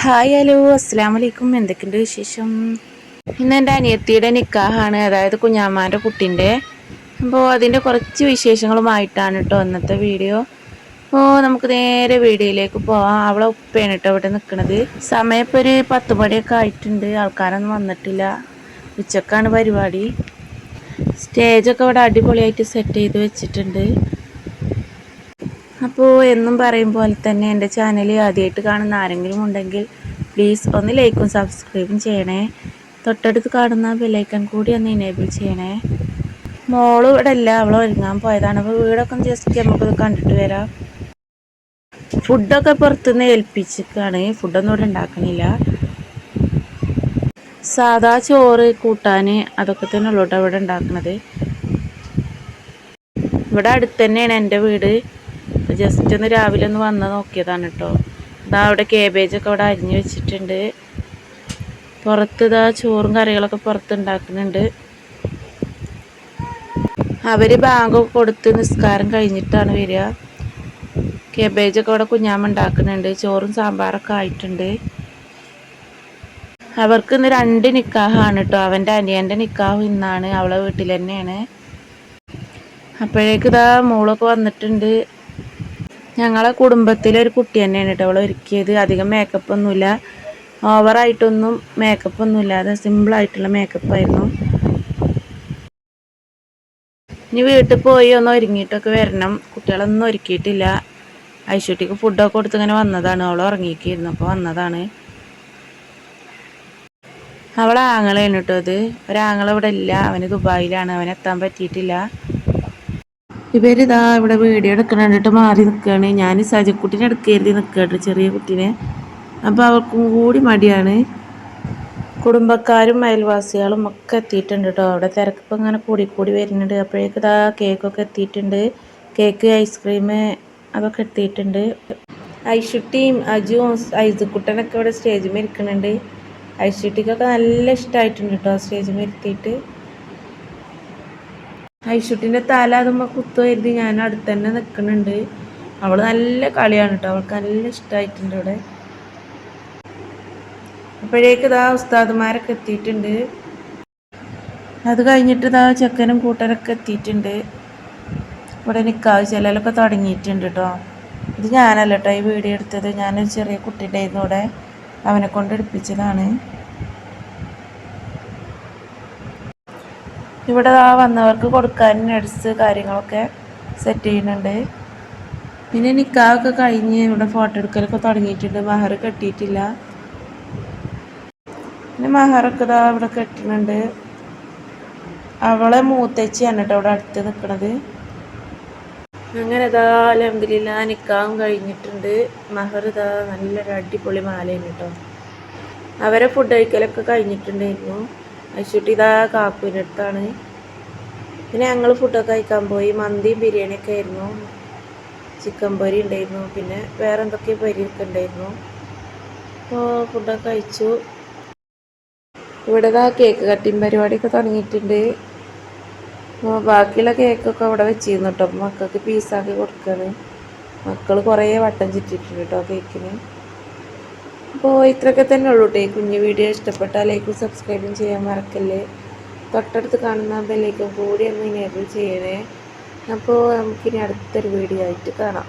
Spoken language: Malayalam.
ഹായ് ഹലോ അസ്സാം വലൈക്കും എന്തൊക്കെയുണ്ട് വിശേഷം? ഇന്ന് എന്റെ അനിയത്തിയുടെ നിക്കാഹാണ്. അതായത് കുഞ്ഞാമ്മാന്റെ കുട്ടിന്റെ. അപ്പോൾ അതിന്റെ കുറച്ച് വിശേഷങ്ങളുമായിട്ടാണ് കേട്ടോ ഇന്നത്തെ വീഡിയോ. അപ്പോൾ നമുക്ക് നേരെ വീഡിയോയിലേക്ക് പോവാം. അവളെ ഉപ്പയാണ് കേട്ടോ ഇവിടെ നിൽക്കുന്നത്. സമയം ഇപ്പോൾ ഒരു പത്ത് മണിയൊക്കെ ആയിട്ടുണ്ട്. ആൾക്കാരൊന്നും വന്നിട്ടില്ല. ഉച്ചക്കാണ് പരിപാടി. സ്റ്റേജൊക്കെ ഇവിടെ അടിപൊളിയായിട്ട് സെറ്റ് ചെയ്ത് വെച്ചിട്ടുണ്ട്. അപ്പോൾ എന്നും പറയും പോലെ തന്നെ എന്റെ ചാനൽ ആദ്യമായിട്ട് കാണുന്ന ആരെങ്കിലും ഉണ്ടെങ്കിൽ പ്ലീസ് ഒന്ന് ലൈക്കും സബ്സ്ക്രൈബും ചെയ്യണേ. തൊട്ടടുത്ത് കാണുന്ന ബെല്ലൈക്കൺ കൂടി ഒന്ന് എനേബിൾ ചെയ്യണേ. മോൾ ഇവിടെ അല്ല അവൾ ഒരുങ്ങാൻ പോയതാണ്. അപ്പോൾ വീടൊക്കെ ഒന്ന് ജസ്റ്റ് നമുക്കത് കണ്ടിട്ട് വരാം. ഫുഡൊക്കെ പുറത്തുനിന്ന് ഏൽപ്പിച്ചിട്ടാണ് ഫുഡൊന്നും ഇവിടെ ഉണ്ടാക്കണില്ല. സാധാ ചോറ് കൂട്ടാൻ അതൊക്കെ തന്നെ ഉള്ളൂട്ടോ ഇവിടെ ഉണ്ടാക്കുന്നത് ഇവിടെ അടുത്ത് തന്നെയാണ് എന്റെ വീട്. ജസ്റ്റ് ഒന്ന് രാവിലെ ഒന്ന് വന്ന് നോക്കിയതാണ് കേട്ടോ ഇതാ അവിടെ കേബേജൊക്കെ അവിടെ അരിഞ്ഞ് വെച്ചിട്ടുണ്ട്. പുറത്ത് ഇതാ ചോറും കറികളൊക്കെ പുറത്ത് ഉണ്ടാക്കുന്നുണ്ട്. അവർ ബാങ്ക് കൊടുത്ത് നിസ്കാരം കഴിഞ്ഞിട്ടാണ് വരിക. കേബേജൊക്കെ അവിടെ കുഞ്ഞാമ്മ ഉണ്ടാക്കുന്നുണ്ട്. ചോറും സാമ്പാറൊക്കെ ആയിട്ടുണ്ട്. അവർക്ക് ഇന്ന് രണ്ട് നിക്കാഹാണ് കേട്ടോ അവന്റെ അനിയന്റെ നിക്കാഹും ഇന്നാണ്. അവളെ വീട്ടിൽ തന്നെയാണ്. അപ്പോഴേക്ക് ഇതാ മോളൊക്കെ വന്നിട്ടുണ്ട്. ഞങ്ങളെ കുടുംബത്തിലെ ഒരു കുട്ടി തന്നെയാണ് കേട്ടോ. അവൾ ഒരുക്കിയത്. അധികം മേക്കപ്പ് ഒന്നുമില്ല. ഓവറായിട്ടൊന്നും മേക്കപ്പ് ഒന്നും ഇല്ലാതെ സിമ്പിളായിട്ടുള്ള മേക്കപ്പായിരുന്നു ഇനി വീട്ടിൽ പോയി ഒന്ന് ഒരുങ്ങിയിട്ടൊക്കെ വരണം. കുട്ടികളൊന്നും ഒരുക്കിയിട്ടില്ല. ഐശ്വട്ടിക്ക് ഫുഡൊക്കെ കൊടുത്ത് ഇങ്ങനെ വന്നതാണ്. അവൾ ഉറങ്ങിയിരിക്കുന്നു. അപ്പോൾ വന്നതാണ്. അവളെ ആങ്ങളാണ് കേട്ടോ ഇത്. ഒരാങ്ങളെ ഇവിടെ ഇല്ല. അവന് ദുബായിലാണ്. അവനെത്താൻ പറ്റിയിട്ടില്ല. ഇവരിതാ ഇവിടെ വീഡിയോ എടുക്കണ കണ്ടിട്ട് മാറി നിൽക്കുകയാണ് ഞാൻ സജക്കുട്ടിനെ എടുക്കരുത് നിൽക്കട്ടെ ചെറിയ കുട്ടീനെ. അപ്പോൾ അവർക്കും കൂടി മടിയാണ്. കുടുംബക്കാരും അയൽവാസികളും ഒക്കെ എത്തിയിട്ടുണ്ട് കേട്ടോ അവിടെ തിരക്കിപ്പോൾ ഇങ്ങനെ കൂടി കൂടി വരുന്നുണ്ട്. അപ്പോഴേക്ക് ഇതാ കേക്കൊക്കെ എത്തിയിട്ടുണ്ട്. കേക്ക് ഐസ്ക്രീം അതൊക്കെ എത്തിയിട്ടുണ്ട്. ഐഷുട്ടിയും അജുവും ഐസുക്കുട്ടനൊക്കെ ഇവിടെ സ്റ്റേജിൽ ഇരിക്കുന്നുണ്ട് ഐഷുട്ടിക്കൊക്കെ നല്ല ഇഷ്ടമായിട്ടുണ്ട് കേട്ടോ സ്റ്റേജിൽ എത്തിയിട്ട് ഐഷുട്ടിന്റെ തല അതുമ്പോൾ കുത്തുമായിരുന്നു ഞാൻ അടുത്ത് തന്നെ നിൽക്കുന്നുണ്ട് അവൾ നല്ല കളിയാണ് കേട്ടോ അവൾക്ക് നല്ല ഇഷ്ടമായിട്ടുണ്ട് ഇവിടെ അപ്പോഴേക്ക് ഇതാ ഉസ്താദുമാരൊക്കെ എത്തിയിട്ടുണ്ട്. അത് കഴിഞ്ഞിട്ട് ഇതാ ചെക്കനും കൂട്ടരൊക്കെ എത്തിയിട്ടുണ്ട്. ഇവിടെ നിൽക്കാവ് ചിലരൊക്കെ തുടങ്ങിയിട്ടുണ്ട് കേട്ടോ ഇത് ഞാനല്ല കേട്ടോ ഈ വീഡിയോ എടുത്തത്. ഞാനൊരു ചെറിയ കുട്ടിയുടെ ഇവിടെ. അവനെ കൊണ്ട് എടുപ്പിച്ചതാണ്. ഇവിടെ ആ വന്നവർക്ക് കൊടുക്കാൻ നട്സ് കാര്യങ്ങളൊക്കെ സെറ്റ് ചെയ്യുന്നുണ്ട്. പിന്നെ നിക്കാവൊക്കെ കഴിഞ്ഞ് ഇവിടെ ഫോട്ടോ എടുക്കലൊക്കെ തുടങ്ങിയിട്ടുണ്ട്. മഹർ കെട്ടിയിട്ടില്ല. പിന്നെ മഹറൊക്കെ ഇതാ ഇവിടെ കെട്ടുന്നുണ്ട് അവളെ മൂത്തച്ചിയാണ് കേട്ടോ ഇവിടെ അടുത്ത് നിൽക്കണത് അങ്ങനെ ഇതാ അലഹമില്ല നിക്കാവും കഴിഞ്ഞിട്ടുണ്ട്. മഹർ ഇതാ നല്ലൊരു അടിപൊളി മാലയാണ് കേട്ടോ. അവരെ ഫുഡ് കഴിക്കലൊക്കെ കഴിഞ്ഞിട്ടുണ്ടായിരുന്നു. ഐശുട്ടി ഇതാ കാക്കുവിന്റെ പിന്നെ ഞങ്ങൾ ഫുഡൊക്കെ കഴിക്കാൻ പോയി. മന്തിയും ബിരിയാണിയൊക്കെ ആയിരുന്നു. ചിക്കൻ പൊരി ഉണ്ടായിരുന്നു. പിന്നെ വേറെ എന്തൊക്കെ പൊരിയൊക്കെ ഉണ്ടായിരുന്നു. അപ്പോൾ ഫുഡൊക്കെ കഴിച്ചു. ഇവിടെ ആ കേക്ക് കട്ടിങ് പരിപാടിയൊക്കെ തുടങ്ങിയിട്ടുണ്ട്. അപ്പോൾ ബാക്കിയുള്ള കേക്കൊക്കെ അവിടെ വെച്ചിരുന്നു കേട്ടോ മക്കൾക്ക് പീസാക്കി കൊടുക്കുകയാണ് മക്കൾ കുറേ വട്ടം ചുറ്റിട്ടുണ്ട് കേട്ടോ കേക്കിന് അപ്പോൾ ഇത്രയൊക്കെ തന്നെ ഉള്ളൂ കേട്ടോ. ഈ കുഞ്ഞു വീഡിയോ ഇഷ്ടപ്പെട്ടാൽ ലൈക്കും സബ്സ്ക്രൈബും ചെയ്യാൻ മറക്കല്ലേ. തൊട്ടടുത്ത് കാണുന്ന ബെല്ലേക്കും കൂടി ഒന്ന് എനേബിൾ ചെയ്യണേ. അപ്പോൾ നമുക്കിനി അടുത്തൊരു വീഡിയോ ആയിട്ട് കാണാം.